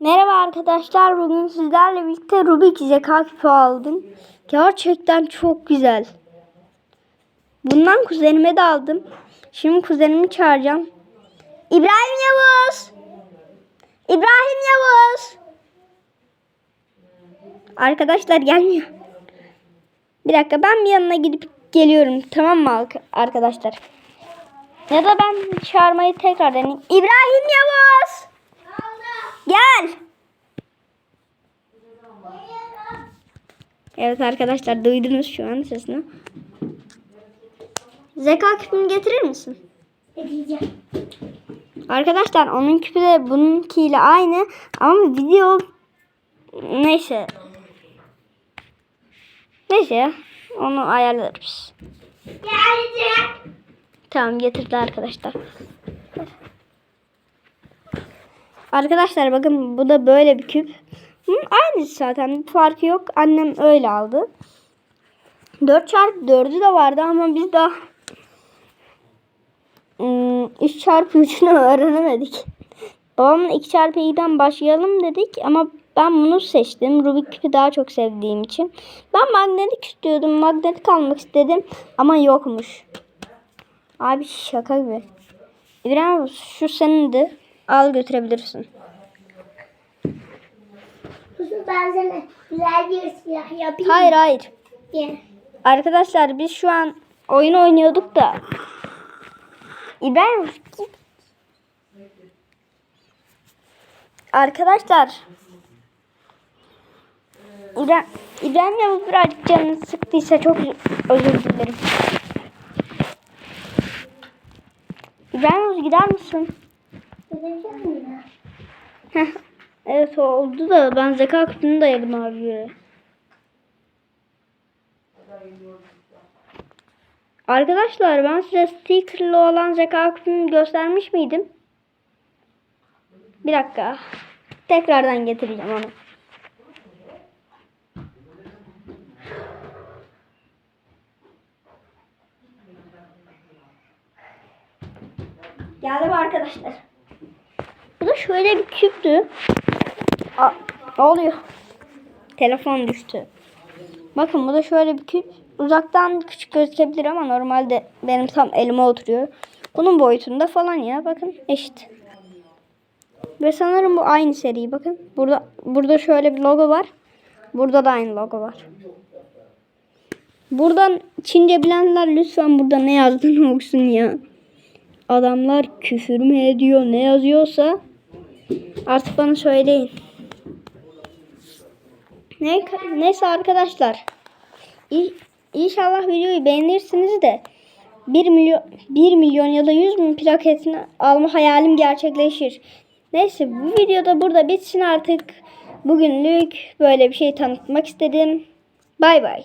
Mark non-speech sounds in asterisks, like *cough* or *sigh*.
Merhaba arkadaşlar. Bugün sizlerle birlikte Rubik zeka küpü aldım. Gerçekten çok güzel. Bundan kuzenime de aldım. Şimdi kuzenimi çağıracağım. İbrahim Yavuz. İbrahim Yavuz. Arkadaşlar gelmiyor. Bir dakika ben bir yanına gidip geliyorum. Tamam mı ark- arkadaşlar? Ya da ben çağırmayı tekrar deneyeyim. İbrahim Yavuz. Gel. Evet arkadaşlar duydunuz şu an sesini. Zeka küpünü getirir misin? Edeceğim. Arkadaşlar onun küpü de bununkiyle aynı ama video neyse. Neyse onu ayarlarız. Geldim. Tamam getirdi arkadaşlar. Arkadaşlar bakın bu da böyle bir küp. Hı, aynısı zaten farkı yok. Annem öyle aldı. 4 çarpı 4'ü de vardı ama biz daha ım, 3 çarpı 3'ünü *laughs* öğrenemedik. Babamla 2 çarpı 2'den başlayalım dedik ama ben bunu seçtim. Rubik küpü daha çok sevdiğim için. Ben magnetik istiyordum. Magnetik almak istedim ama yokmuş. Abi şaka gibi. İbrahim şu senin de al götürebilirsin. Kuzum ben sana güzel bir silah yapayım. Hayır hayır. Gel. Arkadaşlar biz şu an oyun oynuyorduk da. İbrahim git. Arkadaşlar. İbrahim, İbrahim Yavuz birazcık canını sıktıysa çok özür dilerim. İbrahim gider misin? Heh, evet oldu da ben zeka küpünü dayadım abi. Arkadaşlar ben size stickerlı olan zeka küpünü göstermiş miydim? Bir dakika. Tekrardan getireceğim onu. Geldim arkadaşlar. Bu da şöyle bir küptü. Aa, ne oluyor? Telefon düştü. Bakın bu da şöyle bir küp. Uzaktan küçük gözükebilir ama normalde benim tam elime oturuyor. Bunun boyutunda falan ya bakın eşit. Ve sanırım bu aynı seri bakın. Burada burada şöyle bir logo var. Burada da aynı logo var. Buradan Çince bilenler lütfen burada ne yazdığını okusun ya. Adamlar küfür mü ediyor ne yazıyorsa artık bana söyleyin. Ne, neyse arkadaşlar. İ- İnşallah videoyu beğenirsiniz de 1 milyon 1 milyon ya da 100 bin plaketini alma hayalim gerçekleşir. Neyse bu videoda burada bitsin artık. Bugünlük böyle bir şey tanıtmak istedim. Bay bay.